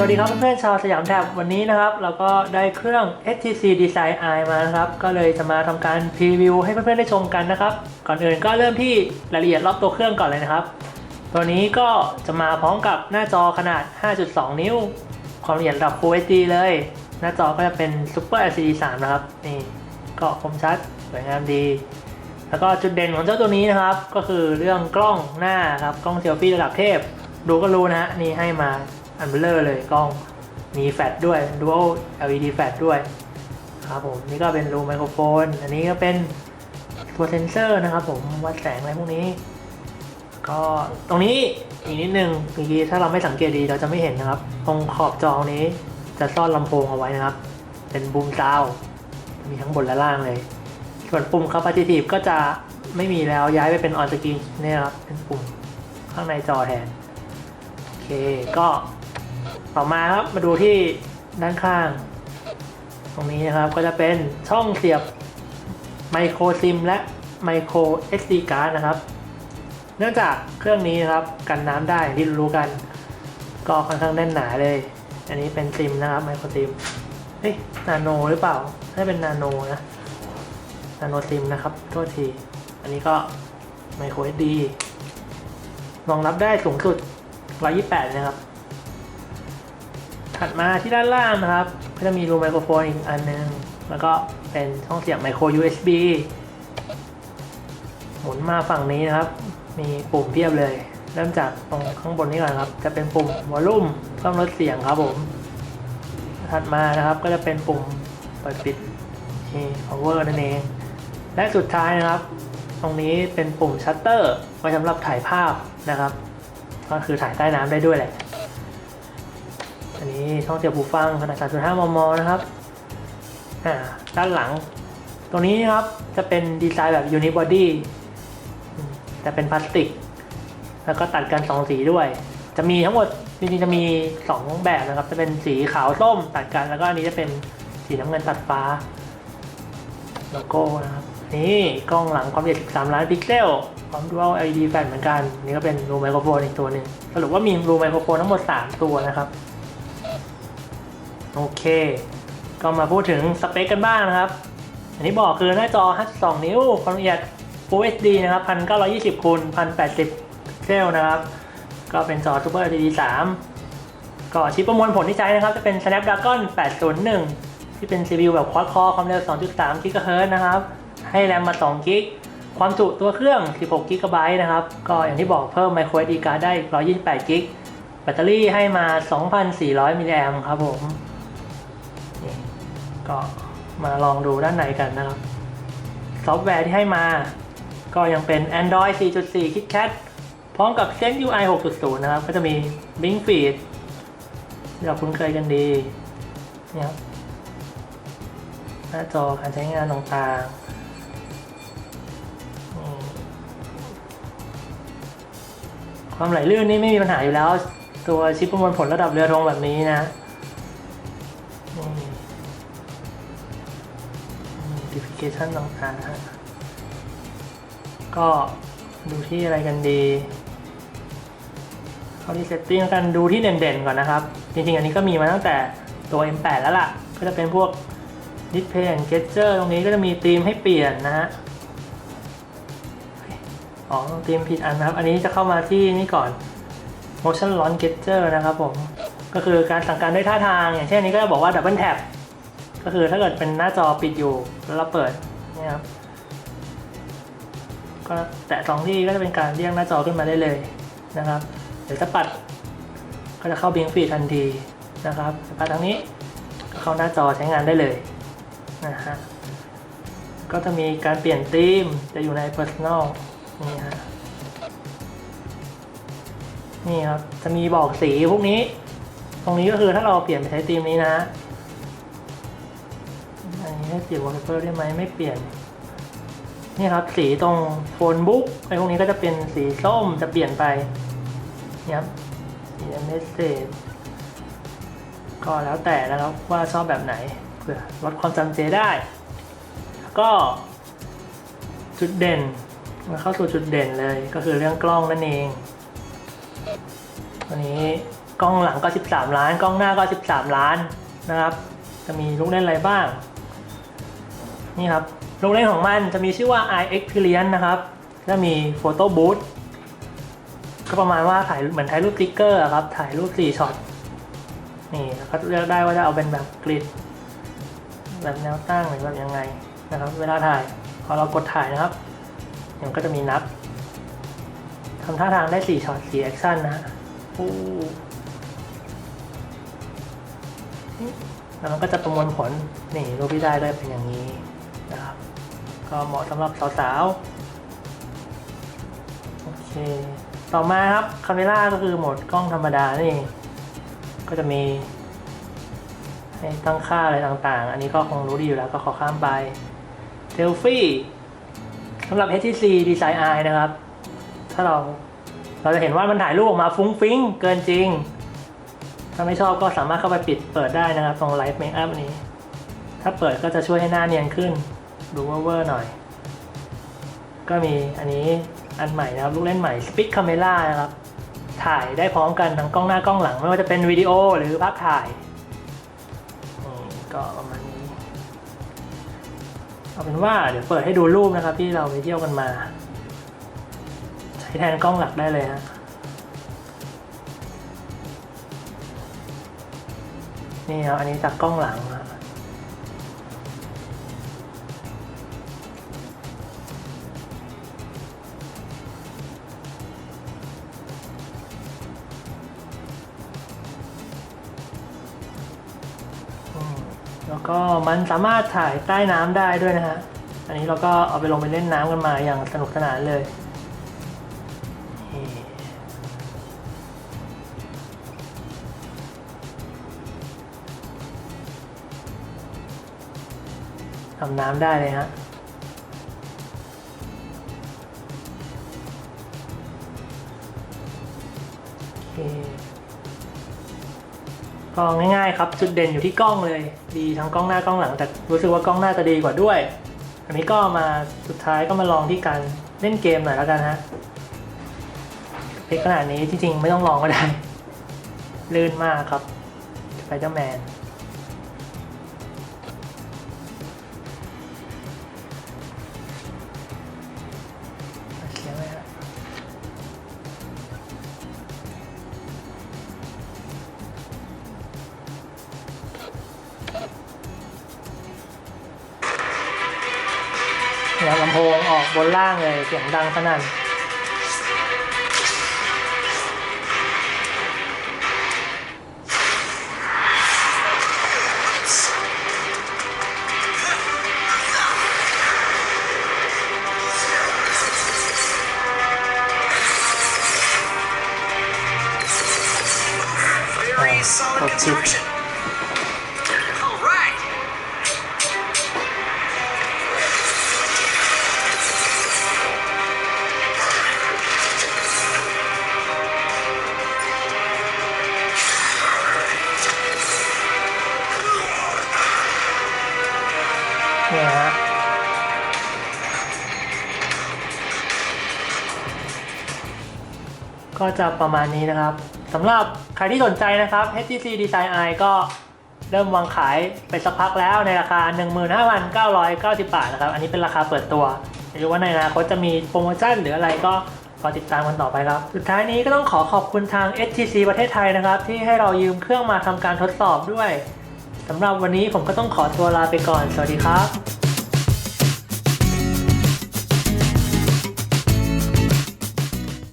สวัสดีครับเพื่อนๆชาวสยามแท็บวันนี้นะครับ เราก็ได้เครื่อง HTC Design Eye มานะครับ ก็เลยจะมาทำการพรีวิวให้เพื่อนๆได้ชมกันนะครับ ก่อนอื่นก็เริ่มที่รายละเอียดรอบตัวเครื่องก่อนเลยนะครับ ตัวนี้ก็จะมาพร้อมกับหน้าจอขนาด 5.2 นิ้ว ความละเอียดระดับ Full HD เลย หน้าจอก็จะเป็น Super LCD 3 นะครับนี่ก็คมชัดสวยงามดี แล้วก็จุดเด่นของเจ้าตัวนี้นะครับ ก็คือเรื่องกล้องหน้าครับกล้องเซลฟี่ระดับเทพ ดูก็รู้นะฮะนี่ให้มา อันเบลเลอร์เลยกล้องมีแฟลชด้วย Dual LED แฟลชด้วยครับผมนี่ก็เป็นรูไมโครโฟน อันนี้ก็เป็นตัวเซนเซอร์นะครับผมวัดแสงอะไรพวกนี้ ก็ตรงนี้อีกนิดนึงเมื่อกี้ถ้าเราไม่สังเกตดีเราจะไม่เห็นนะครับ ตรงขอบจอนี้จะซ่อนลำโพงเอาไว้นะครับ เป็นบูมซาวมีทั้งบนและล่างเลย ส่วนปุ่ม capacitive ก็จะไม่มีแล้วย้ายไปเป็น on screen เนี่ครับเป็นปุ่มข้างในจอแทน โอเคก็ ต่อมาครับมาดูที่ด้านข้าง ตรงนี้นะครับก็จะเป็นช่องเสียบไมโครซิมและไมโคร SD card นะครับ เนื่องจากเครื่องนี้นะครับกันน้ำได้ที่รู้กัน ก็ค่อนข้างแน่นหนาเลย อันนี้เป็นซิมนะครับไมโครซิมเฮ้ยนาโนหรือเปล่าถ้าเป็นนาโนนะนาโนซิมนะครับโทษที อันนี้ก็ไมโคร SD รองรับได้สูงสุด 128 นะครับ ถัดมาที่ด้านล่างนะครับ ก็จะมีรูไมโครโฟนอีกอันนึง แล้วก็เป็นช่องเสียบไมโคร USB หมุนมาฝั่งนี้นะครับ มีปุ่มเพียบเลย เริ่มจากตรงข้างบนนี้ก่อนครับ จะเป็นปุ่มวอลลุ่มเพิ่มลดเสียงครับผม ถัดมานะครับก็จะเป็นปุ่มเปิดปิดนี่ power นั่นเอง และสุดท้ายนะครับ ตรงนี้เป็นปุ่มชัตเตอร์ไว้สำหรับถ่ายภาพนะครับ ก็คือถ่ายใต้น้ำได้ด้วยแหละ อันนี้ช่องเสียบหูฟังขนาด 3.5 มม นะครับ อ่า ด้านหลัง ตรงนี้นะครับ จะเป็นดีไซน์แบบ unibody อืมแต่เป็นพลาสติก แล้วก็ตัดกันสองสีด้วย จะมีทั้งหมด จริงๆ จะมี 2 แบบนะครับ จะเป็นสีขาวส้มตัดกัน แล้วก็อันนี้จะเป็นสีน้ำเงินตัดฟ้า โลโก้นะครับ นี่กล้องหลังความละเอียด 13 ล้านพิกเซลพร้อม Dual LED แฟลชเหมือนกัน นี่ก็เป็นรูไมโครโฟนอีกตัวหนึ่ง สรุปว่ามีรูไมโครโฟนทั้งหมด 3 ตัวนะครับ โอเค ก็มาพูดถึงสเปคกันบ้างนะครับ อันนี้บอกคือหน้าจอ 52 นิ้ว ความละเอียด Full HD นะครับ 1920คูณ1080พิกเซลนะครับ ก็เป็นจอ Super LCD 3 ก็ชิปประมวลผลที่ใช้นะครับ จะเป็น Snapdragon 801 ที่เป็น CPU แบบ Quad Core ความเร็ว 2.3 GHz นะครับ ให้แรมมา2กิกความจุตัวเครื่อง 16 GB นะครับ ก็อย่างที่บอกเพิ่ม micro SD card ได้อีก128 GB แบตเตอรี่ให้มา 2,400 มิลลิแอมครับผม ก็มาลองดูด้านในกันนะครับ ซอฟต์แวร์ที่ให้มา ก็ยังเป็น Android 4.4 KitKat พร้อมกับ Zen UI 6.0 นะครับ ก็จะมี Bing Feed ที่เราคุ้นเคยกันดีนี่ครับหน้าจอการใช้งานต่างๆ ความไหลลื่นนี่ไม่มีปัญหาอยู่แล้ว ตัวชิปประมวลผลระดับเรือธงแบบนี้นะ เคชันต่างๆฮะก็ดูที่อะไรกันดีเข้าที่เซตติ้งกันดูที่เด่นๆก่อนนะครับ จริงๆ อันนี้ก็มีมาตั้งแต่ตัว M8 แล้วล่ะ ก็จะเป็นพวก Display and Gesture ตรงนี้ก็จะมีธีมให้เปลี่ยนนะฮะอ๋อธีมผิดอันนะครับ อันนี้จะเข้ามาที่นี่ก่อน Motion Launch Gesture นะครับผม ก็คือการสั่งการด้วยท่าทาง อย่างเช่นนนี้ก็จะบอกว่า Double Tap ก็คือถ้าเกิดเป็นหน้าจอปิดอยู่แล้วเราเปิดนี่ครับก็แตะสองที่ก็จะเป็นการเรียกหน้าจอขึ้นมาได้เลยนะครับเดี๋ยวจะปัดก็จะเข้าบิงฟีทันทีนะครับปัดทางนี้ก็เข้าหน้าจอใช้งานได้เลยนะฮะก็จะมีการเปลี่ยนธีมจะอยู่ใน personal นี่ฮะนี่ครับจะมีบอกสีพวกนี้ ตรงนี้ก็คือถ้าเราเปลี่ยนไปใช้ธีมนี้นะ ให้เปลี่ยนวอลเปเปอร์ได้ไหมไม่เปลี่ยนนี่ครับสีตรงโฟนบุ๊กไอ้พวกนี้ก็จะเป็นสีส้มจะเปลี่ยนไปนี่ครับสีเมสเซจก็แล้วแต่นะครับว่าชอบแบบไหนเพื่อลดความจำเจได้ก็จุดเด่นมาเข้าสู่จุดเด่นเลยก็คือเรื่องกล้องนั่นเองวันนี้กล้องหลังก็ 13 ล้าน กล้องหน้าก็ 13 ล้านนะครับ จะมีลูกเล่นอะไรบ้าง นี่ครับลูกเล่นของมันจะมีชื่อว่า i Experience นะครับจะมี Photo Booth ก็ประมาณว่าถ่ายเหมือนถ่ายรูปติ๊กเกอร์อะครับ ถ่ายรูป4ช็อตนี่ก็เลือกได้ว่าจะเอาเป็นแบบกริดแบบแนวตั้งหรือแบบยังไงนะครับ เวลาถ่ายพอเรากดถ่ายนะครับเดี๋ยวก็จะมีนับทำท่าทางได้4ช็อต4แอคชั่นนะฮะอู้แล้วมันก็จะประมวลผลนี่รูปที่ได้ได้เป็นอย่างนี้ ก็เหมาะสำหรับสาวๆ โอเค ต่อมาครับคาเมล่าก็คือโหมดกล้องธรรมดานี่ ก็จะมีให้ตั้งค่าอะไรต่างๆ อันนี้ก็คงรู้ดีอยู่แล้วก็ขอข้ามไปเซลฟี่สำหรับ HTC Design Eye นะครับ ถ้าเราเราจะเห็นว่ามันถ่ายรูปออกมาฟุ้งฟิ้งเกินจริง ถ้าไม่ชอบก็สามารถเข้าไปปิดเปิดได้นะครับ ตรง Live Makeup นี้ ถ้าเปิดก็จะช่วยให้หน้าเนียนขึ้น ดูเวอร์ๆหน่อย ก็มีอันนี้อันใหม่นะครับ ลูกเล่นใหม่ Speed Camera นะครับ ถ่ายได้พร้อมกันทั้งกล้องหน้ากล้องหลัง ไม่ว่าจะเป็นวิดีโอหรือภาพถ่ายก็ประมาณนี้ เอาเป็นว่าเดี๋ยวเปิดให้ดูรูปนะครับ ที่เราไปเที่ยวกันมา ใช้แทนกล้องหลักได้เลยฮะนี่ครับอันนี้จากกล้องหลังนะ แล้วก็มันสามารถถ่ายใต้น้ำได้ด้วยนะฮะ อันนี้เราก็เอาไปลงไปเล่นน้ำกันมาอย่างสนุกสนานเลยทำน้ำได้เลยฮะโอเค ก็ง่ายๆครับจุดเด่นอยู่ที่กล้องเลย ดีทั้งกล้องหน้ากล้องหลัง แต่รู้สึกว่ากล้องหน้าจะดีกว่าด้วย อันนี้ก็มาสุดท้ายก็มาลองที่การเล่นเกมหน่อยแล้วกันฮะเพกขนาดนี้จริงๆ ไม่ต้องลองก็ได้ลื่นมากครับไปเจ้าแมน เนี่ยลำโพงออกบนล่างเลยเสียงดังสนั่นอ่า Very ก็จะประมาณนี้นะครับสำหรับใครที่สนใจนะครับ HTC Design Eye ก็เริ่มวางขายไปสักพักแล้วในราคา 15,990 บาทนะครับ อันนี้เป็นราคาเปิดตัวไม่รู้ว่าในอนาคตจะมีโปรโมชั่นหรืออะไรก็รอติดตามกันต่อไปครับ สุดท้ายนี้ก็ต้องขอขอบคุณทาง HTC ประเทศไทยนะครับ ที่ให้เรายืมเครื่องมาทำการทดสอบด้วยสำหรับวันนี้ผมก็ต้องขอตัวลาไปก่อน สวัสดีครับ